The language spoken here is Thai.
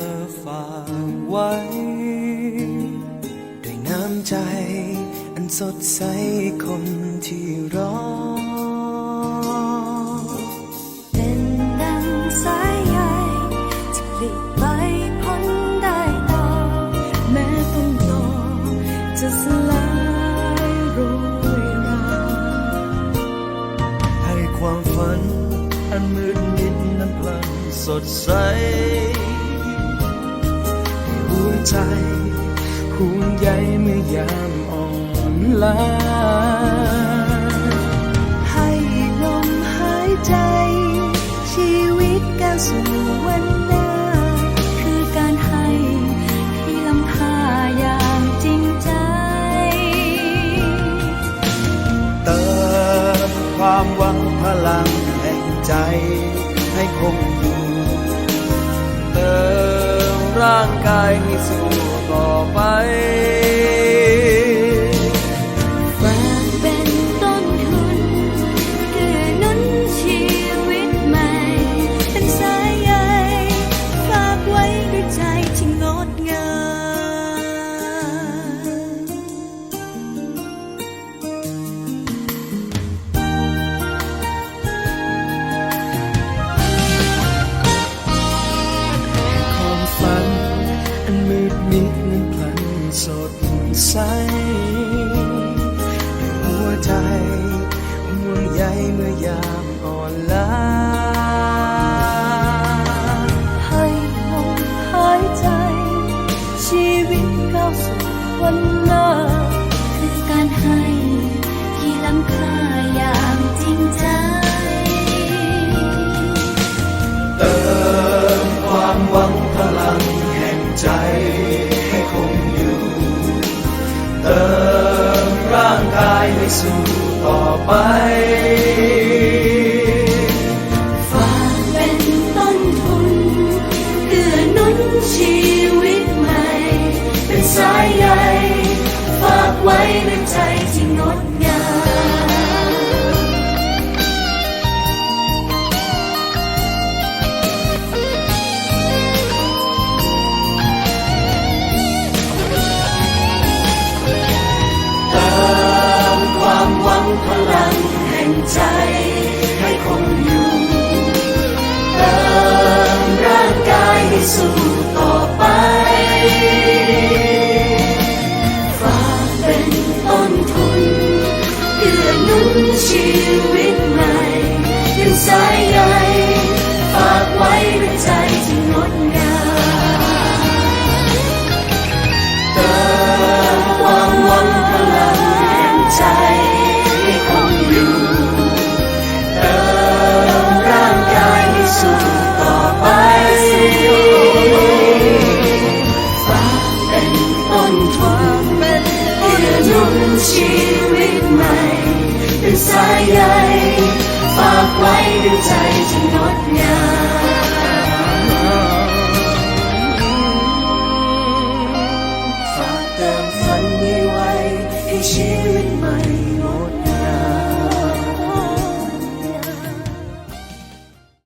ธอฝากไว้ ด้วยน้ำใจ อันสดใสคนที่รอเป็นดังสายใยที่หลีกไปพ้นได้ต่อ แม้ต้องอจะสลายโรยราให้ความฝัน อันมืดมิดนั้นพลังสดใส ใจห่วงใยเมื่อยามอ่อนล้าให้ลมหายใจ ชีวิตก้าวสู่วันหน้า คือการให้ที่ลำค่าอย่างจริงใจ เติมความหวังพลังแห่งใจให้คงอยู่ ให้สู้ต่อไป มืดมิดนั้นพลันสดใสหัวใจห่วงใยเมื่อยามอ่อนล้าให้ลมหายใจ ชีวิตก้าวสู่วันหน้า คือการให้ที่ล้ำค่าอย่างจริงใจ สู้ต่อไปฝากเป็นต้นทุนเกื้อนุนชีวิตใหม่ เป็นสายใยฝากไว้ในใจ ก ชีวิตใหม่ เป็นสายใยฝากไว้ด้วยใจที่งดงามฝากเติมฝันไว้ไว้ให้ชี